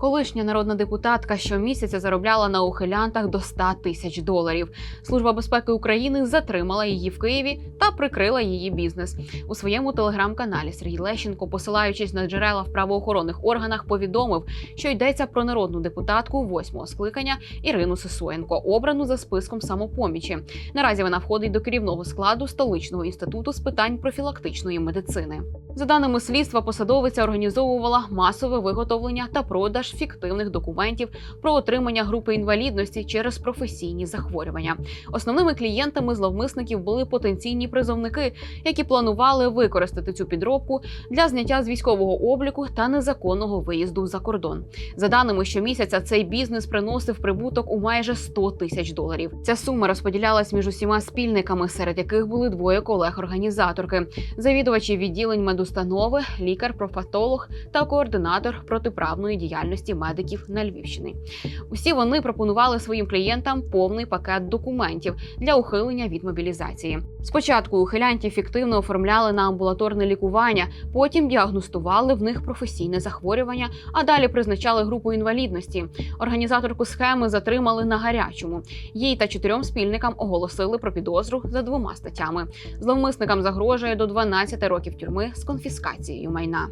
Колишня народна депутатка щомісяця заробляла на ухилянтах до 100 тисяч доларів. Служба безпеки України затримала її в Києві та прикрила її бізнес. У своєму телеграм-каналі Сергій Лещенко, посилаючись на джерела в правоохоронних органах, повідомив, що йдеться про народну депутатку восьмого скликання Ірину Сисоєнко, обрану за списком самопомічі. Наразі вона входить до керівного складу столичного інституту з питань профілактичної медицини. За даними слідства, посадовиця організовувала масове виготовлення та продаж фіктивних документів про отримання групи інвалідності через професійні захворювання. Основними клієнтами зловмисників були потенційні призовники, які планували використати цю підробку для зняття з військового обліку та незаконного виїзду за кордон. За даними щомісяця, цей бізнес приносив прибуток у майже 100 тисяч доларів. Ця сума розподілялась між усіма спільниками, серед яких були двоє колег-організаторки, завідувачі відділень медустанови, лікар-профатолог та координатор протиправної діяльності медиків на Львівщині. Усі вони пропонували своїм клієнтам повний пакет документів для ухилення від мобілізації. Спочатку ухилянтів фіктивно оформляли на амбулаторне лікування, потім діагностували в них професійне захворювання, а далі призначали групу інвалідності. Організаторку схеми затримали на гарячому. Їй та чотирьом спільникам оголосили про підозру за двома статтями. Зловмисникам загрожує до 12 років тюрми з конфіскацією майна.